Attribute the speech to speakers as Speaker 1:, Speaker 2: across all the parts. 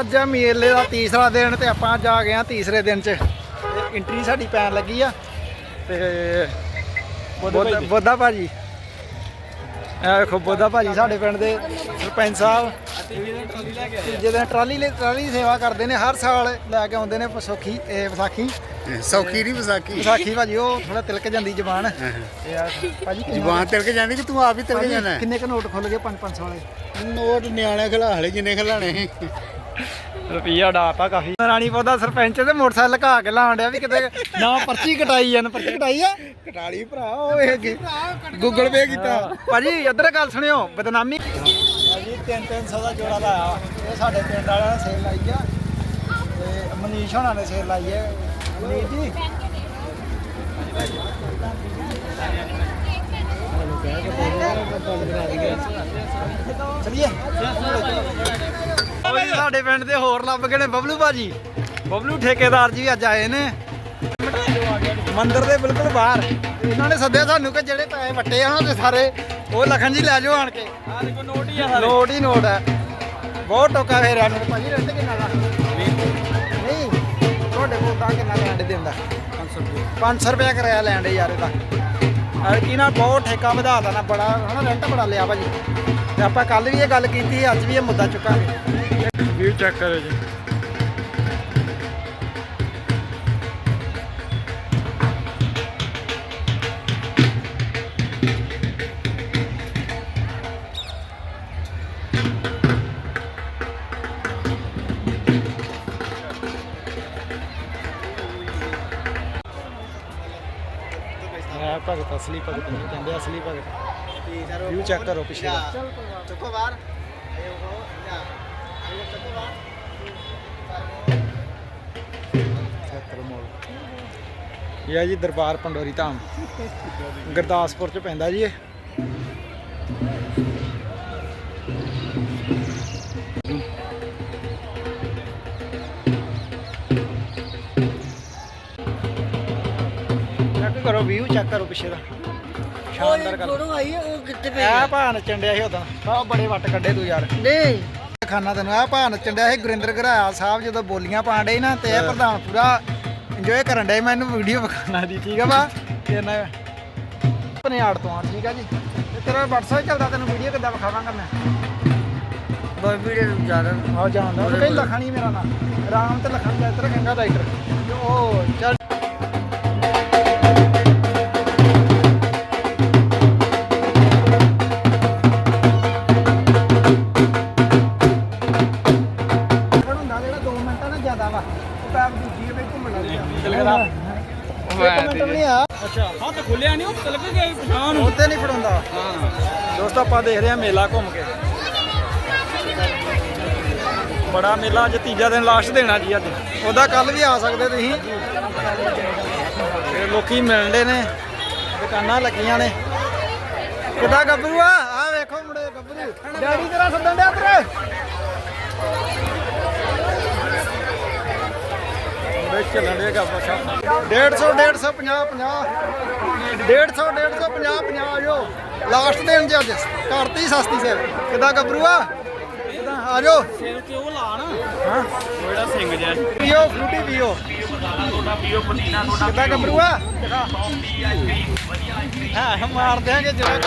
Speaker 1: ਅੱਜ ਆ ਮੇਲੇ ਦਾ ਤੀਸਰਾ ਦਿਨ ਤੇ ਆਪਾਂ ਅੱਜ ਆ ਗਏ ਆ ਤੀਸਰੇ ਦਿਨ 'ਚ। ਤੇ ਐਂਟਰੀ ਸਾਡੀ ਪੈਣ ਲੱਗੀ ਆ। ਤੇ ਬੋਧਾ ਬੋਧਾ ਭਾਜੀ। ਇਹ ਵੇਖੋ ਬੋਧਾ ਭਾਜੀ ਸਾਡੇ ਪਿੰਡ ਦੇ ਸਰਪੰਚ ਸਾਹਿਬ। ਤੀਜੇ ਦਿਨ ਟਰਾਲੀ ਲਈ ਟਰਾਲੀ ਦੀ ਸੇਵਾ ਕਰਦੇ ਨੇ ਹਰ ਸਾਲ ਲੈ ਕੇ ਆਉਂਦੇ ਨੇ ਵਿਸਾਖੀ ਇਹ ਵਿਸਾਖੀ।
Speaker 2: ਸੌਖੀ ਨਹੀਂ ਵਿਸਾਖੀ।
Speaker 1: ਵਿਸਾਖੀ ਭਾਜੀ ਉਹ ਥੋੜਾ ਤਿਲਕ ਜਾਂਦੀ ਜ਼ਬਾਨ। ਤੇ ਆ ਭਾਜੀ ਕਿੰਨੇ-
Speaker 2: ਜ਼ਬਾਨ ਤਿਲਕ ਜਾਂਦੀ ਕਿ ਤੂੰ ਆਪ ਹੀ ਤਿਲਕ
Speaker 1: ਭਾਜੀ,
Speaker 2: ਜਾਣਾ? ਹੈ?
Speaker 1: ਕਿੰਨੇ ਕ ਨੋਟ ਖੁੱਲ ਗਏ 5-500 ਵਾਲੇ?
Speaker 2: ਨੋਟ ਨਿਆਣੇ ਖਿਲਾ ਹਲੇ ਜਿੰਨੇ ਖਿਲਾਣੇ।
Speaker 1: ਰੁਪਈਆ ਡਾਤਾ ਕਾਫੀ। ਰਾਣੀ ਪੌਦਾ ਸਰਪੰਚ ਤੇ ਮੋਟਰਸਾਈਕਲ ਲਗਾ ਕੇ ਲਾਉਣ ਡਿਆ ਵੀ ਕਿਤੇ ਨਾ ਪਰਚੀ ਕਟਾਈ ਜਾਨ ਪਰਚੀ ਕਟਾਈ ਆ?
Speaker 2: ਕਟਾਲੀ ਭਰਾ ਉਹ ਇਹ ਗੂਗਲ ਪੇ ਕੀਤਾ।
Speaker 1: ਭਾਜੀ ਇੱਧਰ ਗੱਲ ਸੁਣਿਓ ਬਦਨਾਮੀ। ਭਾਜੀ 3-300 ਦਾ ਜੋੜਾ ਲਾਇਆ ਇਹ ਸਾਡੇ ਪਿੰਡ ਵਾਲਿਆਂ ਨੇ ਸੇਲ ਲਾਈ ਆ। ਤੇ ਮਨੀਸ਼ ਹੋਣਾ ਨੇ ਸੇਲ ਲਾਈ ਹੈ ਮਨੀਸ਼ ਜੀ। ਚਲਿਏ। ਉਹ ਜੀ ਸਾਡੇ ਪਿੰਡ ਦੇ ਹੋਰ ਲੱਭ ਗਏ ਨੇ ਬਬਲੂ ਭਾਜੀ। ਬਬਲੂ ਠੇਕੇਦਾਰ ਜੀ ਅੱਜ ਆਏ ਨੇ। ਮੰਦਿਰ ਦੇ ਬਿਲਕੁਲ ਬਾਹਰ। ਇਹਨਾਂ ਨੇ ਸੱਦਿਆ ਸਾਨੂੰ ਕਿ ਜਿਹੜੇ ਪੈਸੇ ਵੱਟੇ ਆ ਉਹਨਾਂ ਦੇ ਸਾਰੇ ਉਹ ਲਖਨ ਜੀ ਲੈ ਜਾਓ ਆਣ ਕੇ। ਆ ਦੇਖੋ ਨੋਟ ਹੀ ਆ ਨੋਟ ਹੀ ਨੋਟ ਹੈ ਬਹੁਤ ਟੋਕਾ ਫੇਰਿਆ ਨੂੰ ਭਾਜੀ ਰੈਂਟ ਕਿੰਨਾ ਦਾ? ਨਹੀਂ ਤੁਹਾਡੇ ਕੋਲ ਤਾਂ ਕਿੰਨਾ ਲੈਂਡ ਦਿੰਦਾ 500 ਰੁਪਏ। 500 ਰੁਪਏ ਕਿਰਾਇਆ ਲੈਣ ਦੇ ਯਾਰ ਇਹਦਾ। ਅਰ ਕੀ ਨਾ ਬਹੁਤ ਠੇਕਾ ਵਧਾ ਨਾ ਬੜਾ ਹਨਾ ਰੈਂਟ ਬੜਾ ਲਿਆ ਭਾਜੀ। ਤੇ ਆਪਾਂ ਕੱਲ ਵੀ ਇਹ ਗੱਲ ਕੀਤੀ ਸੀ ਅੱਜ ਵੀ ਇਹ ਮੁੱਦਾ ਚੁੱਕਾਂਗੇ। ਵੀਊ ਚੈੱਕ ਕਰੋ ਜੀ। ਭਗਤ, ਅਸਲੀ ਭਗਤ ਨਹੀਂ, ਕਹਿੰਦੇ ਅਸਲੀ ਭਗਤ। ਵੀਊ ਚੈੱਕ ਕਰੋ ਪਿੱਛੇ ਦਾ।
Speaker 2: ਚੁੱਕੋ ਬਾਹਰ।
Speaker 1: ਚੈੱਕ ਕਰੋ ਮੋਲ ਇਹ ਹੈ ਜੀ ਦਰਬਾਰ ਪੰਡੋਰੀ ਧਾਮ। ਗੁਰਦਾਸਪੁਰ ਚ ਪੈਂਦਾ ਜੀ ਇਹ। ਚੈੱਕ ਕਰੋ ਵੀਊ ਚੈੱਕ ਕਰੋ ਪਿੱਛੇ ਦਾ। ਸ਼ਾਨਦਾਰ ਕਰ
Speaker 3: ਫੋਟੋ ਆਈ ਹੈ, ਉਹ ਕਿੱਥੇ ਪਈ
Speaker 1: ਆ? ਭਾ ਨੱਚਣ ਡਿਆ ਸੀ ਉਦੋਂ। ਆ ਬੜੇ ਵੱਟ ਕੱਢੇ ਤੂੰ ਯਾਰ।
Speaker 3: ਨਹੀਂ।
Speaker 1: ਖਾਨਾ ਤੈਨੂੰ ਆ ਭਾ ਨੱਚਣ ਡਿਆ ਸੀ ਗੁਰਿੰਦਰ ਘਰਾਇਆ ਸਾਹਿਬ ਜਦੋਂ ਬੋਲੀਆਂ ਪਾਣ ਡੇ ਨਾ ਤੇ ਇਹ ਪ੍ਰਧਾਨ ਪੂਰਾ ਇੰਜੋਏ ਕਰਨ ਡੇ ਮੈਨੂੰ ਵੀਡੀਓ ਵਿਖਾਣਾ ਦੀ ਠੀਕ ਆ ਵਾ ਤੇ ਨਾ ਪਨਿਆੜ ਤੋਂ ਆ ਠੀਕ ਆ ਜੀ। ਤੇ ਤੇਰਾ WhatsApp ਚੱਲਦਾ ਤੈਨੂੰ ਵੀਡੀਓ ਕਿੱਦਾਂ ਵਿਖਾਵਾਂਗਾ ਮੈਂ?
Speaker 3: ਬਈ ਵੀਡੀਓ ਜ਼ਿਆਦਾ
Speaker 1: ਆ ਜਾਣਦਾ ਉਹ ਕਈ ਲਖਣੀ ਮੇਰਾ ਨਾਮ ਰਾਮ ਤੇ ਲਖਣ ਦਾ ਤੇਰਾ ਗੰਗਾ ਰਾਈਟਰ ਉਹ ਚੱਲ ਵੀ ਨਹੀਂ ਆ।
Speaker 4: ਅੱਛਾ ਹੱਥ ਖੁੱਲਿਆ ਨਹੀਂ ਉਹ ਤਿਲਕ ਗਏ ਪਛਾਣ
Speaker 1: ਉੱਤੇ ਨਹੀਂ ਫੜਾਉਂਦਾ।
Speaker 4: ਹਾਂ।
Speaker 1: ਦੋਸਤੋ ਆਪਾਂ ਦੇਖ ਰਹੇ ਹਾਂ ਮੇਲਾ ਘੁੰਮ ਕੇ। ਬੜਾ ਮੇਲਾ ਅੱਜ ਤੀਜਾ ਦਿਨ ਲਾਸਟ ਦੇਣਾ ਜੀ ਅੱਜ। ਉਹਦਾ ਕੱਲ ਵੀ ਆ ਸਕਦੇ ਤੁਸੀਂ। ਤੇ ਲੋਕੀ ਮਿਲਦੇ ਨੇ ਦੁਕਾਨਾਂ ਲੱਗੀਆਂ ਨੇ। ਕਿੱਦਾਂ ਗੱਭਰੂ ਆ? ਆ ਵੇਖੋ ਮੁੰਡੇ ਗੱਭਰੂ। ਡੈਡੀ ਤੇਰਾ ਸੱਦਣ ਡਿਆ ਤੇਰੇ ਮੁੰਡੇ ਚੱਲਣ ਦੇ ਗੱਪ ਅੱਛਾ 150 150 50 50 150 150 50 50 ਆਜੋ। ਲਾਸਟ ਦਿਨ ਜੀ ਅੱਜ। ਕਰਤੀ ਸਸਤੀ ਸੇਲ ਕਿੱਦਾਂ ਗੱਭਰੂ ਆ ਕਿੱਦਾਂ? ਆਜੋ।
Speaker 4: ਸਿਰ ਤੇ ਉਹ ਲਾ ਨਾ
Speaker 1: ਹਾਂ।
Speaker 4: ਉਹ ਜਿਹੜਾ ਸਿੰਘ ਜਿਹਾ।
Speaker 1: ਪੀਓ ਫਰੂਟੀ ਪੀਓ।
Speaker 4: ਤੁਹਾਡਾ ਪੀਓ ਪਸੀਨਾ ਤੁਹਾਡਾ
Speaker 1: ਕਿੱਦਾਂ ਗੱਭਰੂ ਆ ਹਾਂ ਮਾਰ ਦਿਆਂਗੇ ਜਿਹੜਾ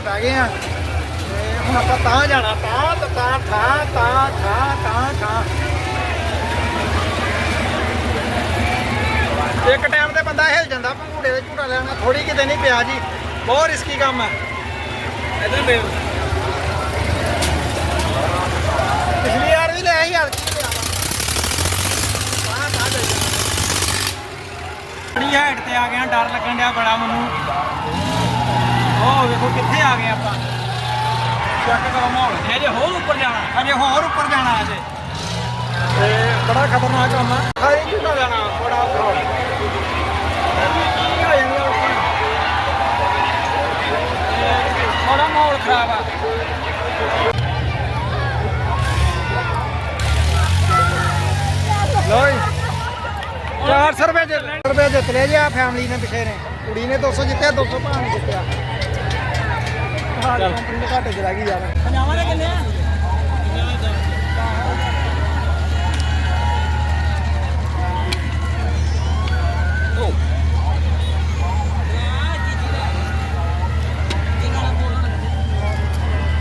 Speaker 1: ਆਪਾਂ ਬਹਿ ਗਏ ਆ। ਤੇ ਹੁਣ ਆਪਾਂ ਤਾਂ ਜਾਣਾ ਤਾਂ ਤਾਂ ਤਾਂ ਤਾਂ ਤਾਂ ਤਾਂ ਤਾਂ ਇੱਕ ਟਾਈਮ ਤੇ ਬੰਦਾ ਹਿਲ ਜਾਂਦਾ ਪੰਗੂੜੇ ਦੇ ਝੂਟਾ ਲੈਣਾ ਥੋੜੀ ਕਿਤੇ ਨਹੀਂ ਪਿਆ ਜੀ। ਬਹੁਤ ਰਿਸਕੀ ਕੰਮ ਹੈ
Speaker 4: ਇਧਰ ਮੇਰੇ
Speaker 1: ਪਿਛਲੀ ਵਾਰ ਵੀ ਲੈ ਸੀ ਹਲਕੀ ਲਿਆ ਵਾਹ ਤੇ ਆ ਗਿਆ ਡਰ ਲੱਗਣ ਡਿਆ ਬੜਾ ਮੈਨੂੰ। ਉਹ ਵੇਖੋ ਕਿੱਥੇ ਆ ਗਏ ਆਪਾਂ। ਚੈੱਕ ਕਰੋ ਮਾਹੌਲ।
Speaker 4: ਇਹ ਹੋਰ ਉੱਪਰ ਜਾਣਾ।
Speaker 1: ਅਜੇ ਹੋਰ ਉੱਪਰ ਜਾਣਾ ਅਜੇ ਤੇ ਬੜਾ ਖਤਰਨਾਕ ਕੰਮ ਆ। ਹਾਏ ਝੂਟਾ ਲੈਣਾ ਬੜਾ ਔਖਾ।
Speaker 4: ਮਾਹੌਲ ਖਰਾਬ ਆ।
Speaker 1: ਲੋ ਜੀ। 400 ਰੁਪਏ ਜਿੱਤ ਰੁਪਏ ਜਿੱਤ ਲਿਆ ਜੀ ਆ ਫੈਮਿਲੀ ਨੇ ਪਿਛੇ ਨੇ। ਕੁੜੀ ਨੇ 200 ਜਿੱਤਿਆ 200 ਭਾਣ ਨੇ ਜਿੱਤਿਆ। ਚੱਲ ਕੰਪਨੀ ਦੇ ਘਾਟੇ ਚ ਰਹਿ ਗਈ ਯਾਰ
Speaker 4: ਪੰਜਾਵਾਂ ਦੇ ਕਿੰਨੇ ਆ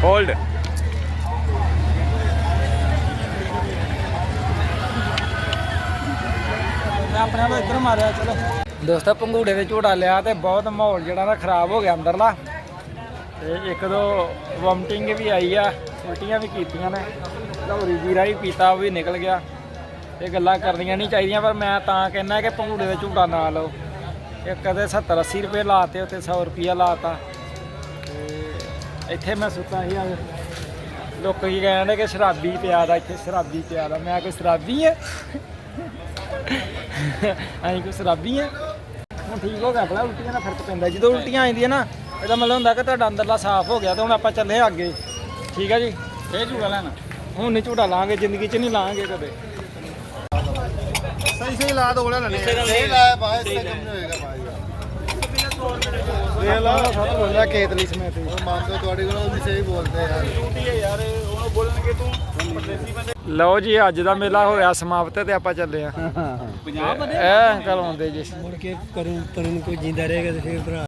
Speaker 4: ਹੋਲਡ
Speaker 1: ਆਪਣੇ ਆਪ ਇੱਧਰ ਮਾਰਿਆ, ਚਲੋ। ਦੋਸਤੋ, ਪੰਗੂੜੇ ਦੇ ਝੂਟਾ ਲਿਆ ਤੇ ਬਹੁਤ ਮਾਹੌਲ ਜਿਹੜਾ ਨਾ ਖਰਾਬ ਹੋ ਗਿਆ ਅੰਦਰਲਾ। ਤੇ ਇੱਕ ਦੋ ਵੋਮਟਿੰਗ ਵੀ ਆਈ ਆ, ਉਲਟੀਆਂ ਵੀ ਕੀਤੀਆਂ ਨੇ। ਧੌਰੀ ਜੀਰਾ ਵੀ ਪੀਤਾ, ਉਹ ਵੀ ਨਿਕਲ ਗਿਆ। ਇਹ ਗੱਲਾਂ ਕਰਨੀਆਂ ਨਹੀਂ ਚਾਹੀਦੀਆਂ, ਪਰ ਮੈਂ ਤਾਂ ਕਹਿੰਦਾ ਕਿ ਪੰਗੂੜੇ ਦੇ ਝੂਟਾ ਨਾ ਲਓ। ਇੱਕ ਕਦੇ 70 80 ਰੁਪਏ ਲਾਤੇ ਉੱਤੇ 100 ਰੁਪਿਆ ਲਾਤਾ ਤੇ। ਇੱਥੇ ਮੈਂ ਸੁੱਤਾ ਸੀ ਅੱਜ। ਲੋਕ ਕੀ ਕਹਿੰਦੇ ਕਿ ਸ਼ਰਾਬੀ ਪਿਆ ਦਾ, ਇੱਥੇ ਸ਼ਰਾਬੀ ਪਿਆ ਦਾ। ਮੈਂ ਕੋਈ ਸ਼ਰਾਬੀ ਆ? ਅਸੀਂ ਕੋਈ ਸ਼ਰਾਬੀ ਆ? ਹੁਣ ਠੀਕ ਹੋ ਗਿਆ ਬੜਾ ਉਲਟੀਆਂ ਦਾ ਫ਼ਰਕ ਪੈਂਦਾ। ਜਦੋਂ ਉਲਟੀਆਂ ਆਉਂਦੀਆਂ ਨਾ ਇਹਦਾ ਮਤਲਬ ਹੁੰਦਾ ਕਿ ਤੁਹਾਡਾ ਅੰਦਰਲਾ ਸਾਫ਼ ਹੋ ਗਿਆ ਤੇ ਹੁਣ ਆਪਾਂ ਚੱਲੇ ਹਾਂ ਅੱਗੇ। ਠੀਕ ਹੈ ਜੀ? ਇਹ ਝੂੜਾ ਲੈਣਾ। ਹੁਣ ਨਹੀਂ ਝੂੜਾ ਲਾਂਗੇ ਜ਼ਿੰਦਗੀ 'ਚ ਨਹੀਂ ਲਾਂਗੇ ਕਦੇ।
Speaker 2: ਸਹੀ ਸਹੀ ਲਾ ਦੋ ਲੈਣੇ ਸਹੀ ਲਾਇਆ ਬਾਹਰ ਇਸ ਕੰਮ ਨਹੀਂ ਹੋਏਗਾ ਭਾਈ
Speaker 1: ਇਹ ਲਾ ਸੱਤ ਬੋਲਿਆ ਕੇਤਲੀ ਸਮੇਤ ਹੀ।
Speaker 2: ਉਹ ਮੰਨ ਲਓ ਤੁਹਾਡੇ ਕੋਲ ਵੀ ਸਹੀ ਬੋਲਦੇ ਯਾਰ
Speaker 1: ਲਓ ਜੀ ਅੱਜ ਦਾ ਮੇਲਾ ਹੋਇਆ ਸਮਾਪਤ ਤੇ ਆਪਾਂ ਚੱਲੇ ਆ 50 ਬੰਦੇ? ਐ ਅੰਕਲ ਆਉਂਦੇ ਜੀ।
Speaker 3: ਮੁੜ ਕੇ ਕਰੂ ਤਰਨ ਕੋਈ ਜਿੰਦਾ ਰਹੇਗਾ ਤੇ ਫਿਰ ਭਰਾ।